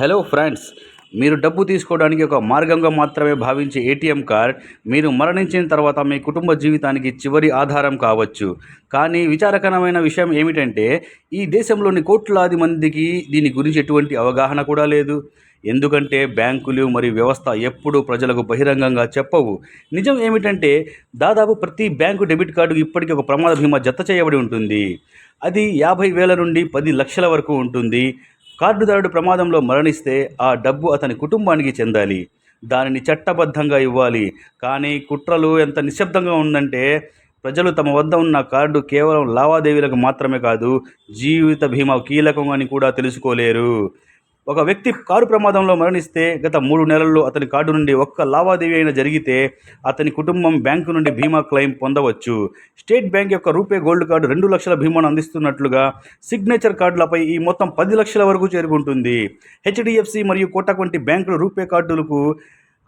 Hello friends మీరు డబ్బు తీసుకోవడానికి ఒక మార్గంగా మాత్రమే భావించే ఏటీఎం కార్డ్ మీరు మరణించిన తర్వాత మీ కుటుంబ జీవితానికి చివరి ఆధారం కావచ్చు. కానీ విచారకరమైన విషయం ఏమిటంటే ఈ దేశంలోని కోట్లాది మందికి దీని గురించి ఎటువంటి అవగాహన కూడా లేదు. ఎందుకంటే బ్యాంకులు మరియు వ్యవస్థ ఎప్పుడూ ప్రజలకు బహిరంగంగా చెప్పవు. నిజం ఏమిటంటే దాదాపు ప్రతి బ్యాంకు డెబిట్ కార్డు ఇప్పటికీ ఒక ప్రమాద బీమా జత చేయబడి ఉంటుంది. అది యాభై వేల నుండి పది లక్షల వరకు ఉంటుంది. కార్డుదారుడు ప్రమాదంలో మరణిస్తే ఆ డబ్బు అతని కుటుంబానికి చెందాలి. దానిని చట్టబద్ధంగా ఇవ్వాలి. కానీ కుట్రలు ఎంత నిశ్శబ్దంగా ఉందంటే ప్రజలు తమ వద్ద ఉన్న కార్డు కేవలం లావాదేవీలకు మాత్రమే కాదు జీవిత బీమా కీలకం అని కూడా తెలుసుకోలేరు. ఒక వ్యక్తి కారు ప్రమాదంలో మరణిస్తే గత మూడు నెలల్లో అతని కార్డు నుండి ఒక్క లావాదేవీ అయినా జరిగితే అతని కుటుంబం బ్యాంకు నుండి బీమా క్లెయిమ్ పొందవచ్చు. స్టేట్ బ్యాంక్ యొక్క రూపే గోల్డ్ కార్డు రెండు లక్షల బీమాను అందిస్తున్నట్లుగా సిగ్నేచర్ కార్డులపై ఈ మొత్తం పది లక్షల వరకు చేరుకుంటుంది. హెచ్డిఎఫ్సి మరియు కోటక్ వంటి బ్యాంకులు రూపే కార్డులకు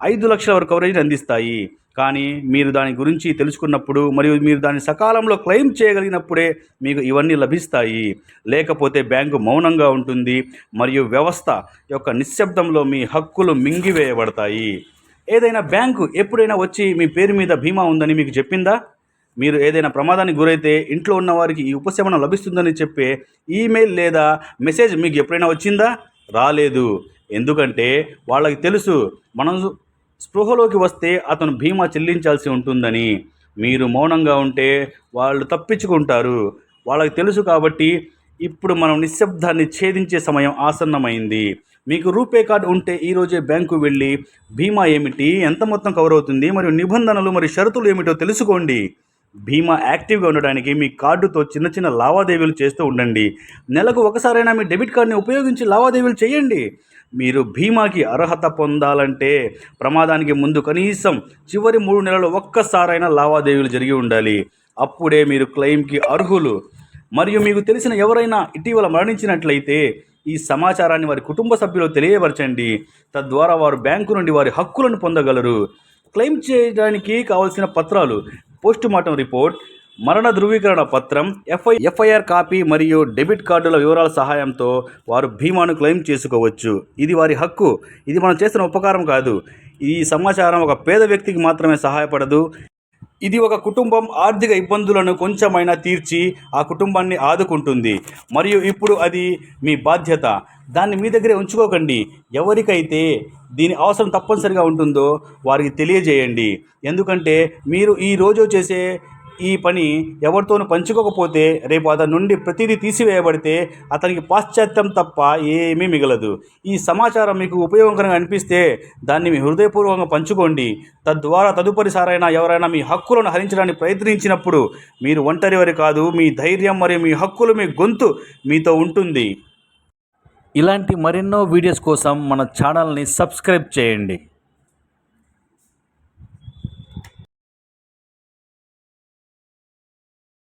ఐదు లక్షల వరకు కవరేజ్ అందిస్తాయి. కానీ మీరు దాని గురించి తెలుసుకున్నప్పుడు మరియు మీరు దాన్ని సకాలంలో క్లెయిమ్ చేయగలిగినప్పుడే మీకు ఇవన్నీ లభిస్తాయి. లేకపోతే బ్యాంకు మౌనంగా ఉంటుంది మరియు వ్యవస్థ యొక్క నిశ్శబ్దంలో మీ హక్కులు మింగివేయబడతాయి. ఏదైనా బ్యాంకు ఎప్పుడైనా వచ్చి మీ పేరు మీద బీమా ఉందని మీకు చెప్పిందా? మీరు ఏదైనా ప్రమాదానికి గురైతే ఇంట్లో ఉన్న వారికి ఈ ఉపశమనం లభిస్తుందని చెప్పే ఈమెయిల్ లేదా మెసేజ్ మీకు ఎప్పుడైనా వచ్చిందా? రాలేదు. ఎందుకంటే వాళ్ళకి తెలుసు మనం స్పృహలోకి వస్తే అతను బీమా చెల్లించాల్సి ఉంటుందని. మీరు మౌనంగా ఉంటే వాళ్ళు తప్పించుకుంటారు. వాళ్ళకి తెలుసు కాబట్టి ఇప్పుడు మనం నిశ్శబ్దాన్ని ఛేదించే సమయం ఆసన్నమైంది. మీకు రూపే కార్డు ఉంటే ఈరోజే బ్యాంకు వెళ్ళి బీమా ఏమిటి ఎంత మొత్తం కవర్ అవుతుంది మరియు నిబంధనలు మరియు షరతులు ఏమిటో తెలుసుకోండి. భీమా యాక్టివ్గా ఉండడానికి మీ కార్డుతో చిన్న చిన్న లావాదేవీలు చేస్తూ ఉండండి. నెలకు ఒకసారైనా మీ డెబిట్ కార్డ్ని ఉపయోగించి లావాదేవీలు చేయండి. మీరు బీమాకి అర్హత పొందాలంటే ప్రమాదానికి ముందు కనీసం చివరి మూడు నెలలు ఒక్కసారైనా లావాదేవీలు జరిగి ఉండాలి. అప్పుడే మీరు క్లెయిమ్కి అర్హులు. మరియు మీకు తెలిసిన ఎవరైనా ఇటీవల మరణించినట్లయితే ఈ సమాచారాన్ని వారి కుటుంబ సభ్యులు తెలియపరచండి. తద్వారా వారు బ్యాంకు నుండి వారి హక్కులను పొందగలరు. క్లెయిమ్ చేయడానికి కావలసిన పత్రాలు పోస్టుమార్టం రిపోర్ట్ మరణ ధృవీకరణ పత్రం ఎఫ్ఐ ఎఫ్ఐఆర్ కాపీ మరియు డెబిట్ కార్డుల వివరాల సహాయంతో వారు భీమాను క్లెయిమ్ చేసుకోవచ్చు. ఇది వారి హక్కు. ఇది మనం చేస్తున్న ఉపకారం కాదు. ఈ సమాచారం ఒక పేద వ్యక్తికి మాత్రమే సహాయపడదు. ఇది ఒక కుటుంబం ఆర్థిక ఇబ్బందులను కొంచెమైనా తీర్చి ఆ కుటుంబాన్ని ఆదుకుంటుంది. మరియు ఇప్పుడు అది మీ బాధ్యత. దాన్ని మీ దగ్గరే ఉంచుకోకండి. ఎవరికైతే దీని అవసరం తప్పనిసరిగా ఉంటుందో వారికి తెలియజేయండి. ఎందుకంటే మీరు ఈ రోజు చేసే ఈ పని ఎవరితోనూ పంచుకోకపోతే రేపు అతని నుండి ప్రతిదీ తీసివేయబడితే అతనికి పాశ్చాత్యం తప్ప ఏమీ మిగలదు. ఈ సమాచారం మీకు ఉపయోగకరంగా అనిపిస్తే దాన్ని మీ హృదయపూర్వకంగా పంచుకోండి. తద్వారా తదుపరిసారైనా ఎవరైనా మీ హక్కులను హరించడానికి ప్రయత్నించినప్పుడు మీరు ఒంటరివారి కాదు మీ ధైర్యం మరియు మీ హక్కులు మీ గొంతు మీతో ఉంటుంది. ఇలాంటి మరెన్నో వీడియోస్ కోసం మన ఛానల్ని సబ్స్క్రైబ్ చేయండి.